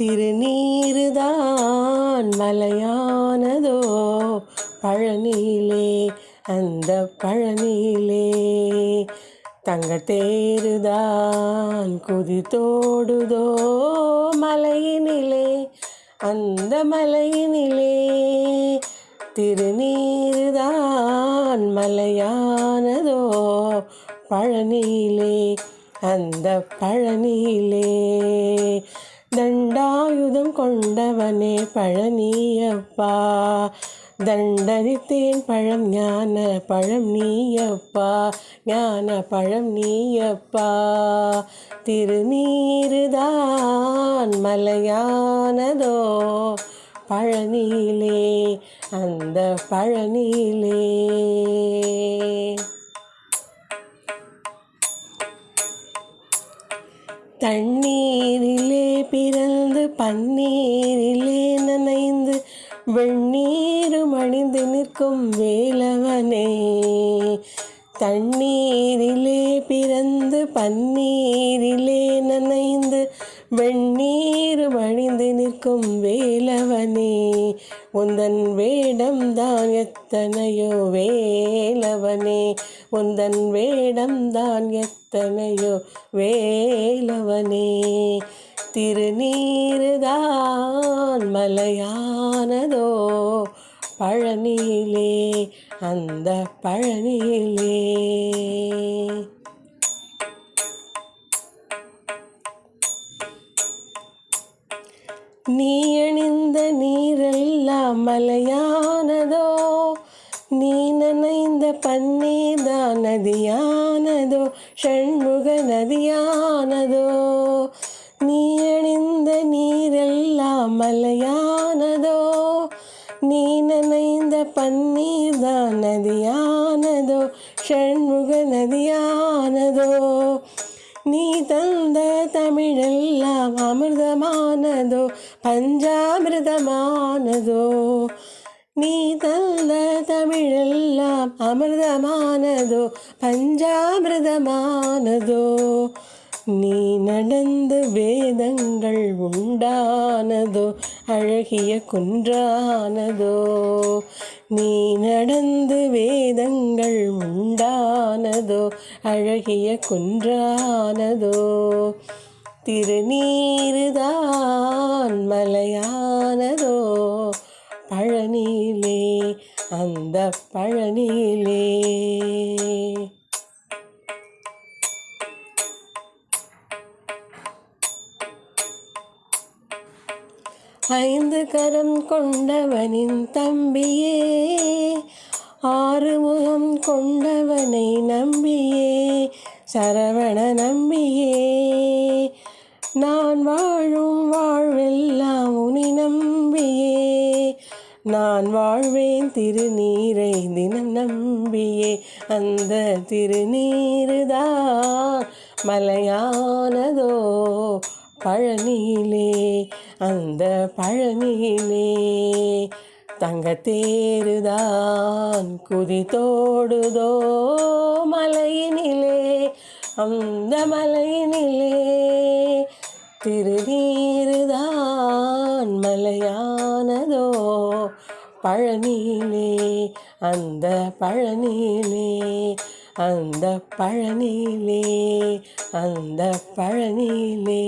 திருநீருதான் மலையானதோ பழனியிலே அந்த பழனியிலே தங்கத்தேருதான் குதித்தோடுதோ மலையினிலே அந்த மலையினிலே. திருநீருதான் மலையானதோ பழனியிலே அந்த பழனியிலே தண்டாயுதம் கொண்டவனே பழனியப்பா தண்டனித்தேன் பழம் ஞான பழம் நீயப்பா. ஞான பழம் நீயப்பா. திருநீருதான் மலையானதோ. பழனியிலே அந்த பழனியிலே தண்ணீரிலே பிறந்து பன்னீரிலே நனைந்து வெண்ணீரும் அணிந்து நிற்கும் வேலவனே. தண்ணீரிலே பிறந்து பன்னீரிலே நனைந்து வெண்ணீரும் அணிந்து நிற்கும் வேலவனே. உந்தன் வேடம் தான் எத்தனையோ வேலவனே. உந்தன் வேடம் தான் எத்தனையோ வேலவனே. திருநீருதான் மலையானதோ பழனியிலே அந்த பழனியிலே. நீ அணிந்த நீரெல்லாம் மலையானதோ நீ நனைந்த பன்னீர்தான் நதியானதோ ஷண்முக நதியானதோ. நீ அணிந்த நீரெல்லாம் மலையானதோ? நீ நனைந்த பன்னீர்தான் நதியானதோ? ஷண்முக நதியானதோ? நீ தந்த தமிழெல்லாம் அமிர்தமானதோ? பஞ்சாமிர்தமானதோ? நீ தந்த தமிழெல்லாம் அமிர்தமானதோ? பஞ்சாமிர்தமானதோ? நீ நடந்த வேதங்கள் உண்டானதோ அழகிய குன்றானதோ. நீ நடந்து வேதங்கள் உண்டானதோ அழகிய குன்றானதோ. திருநீருதான் மலையானதோ பழனியிலே அந்த பழனியிலே ஐந்து கரம் கொண்டவனின் தம்பியே ஆறு முகம் கொண்டவனை நம்பியே சரவண நம்பியே. நான் வாழும் வாழ்வெல்லாம் உனி நம்பியே நான் வாழ்வேன் திருநீரை தினம் நம்பியே. அந்த திருநீருதான் மலையானதோ பழனியிலே அந்த பழனியிலே தங்கத்தேருதான் குதித்தோடுதோ மலையினிலே அந்த மலையினிலே திருநீருதான் மலையானதோ பழனியிலே அந்த பழனியிலே அந்த பழனியிலே அந்த பழனியிலே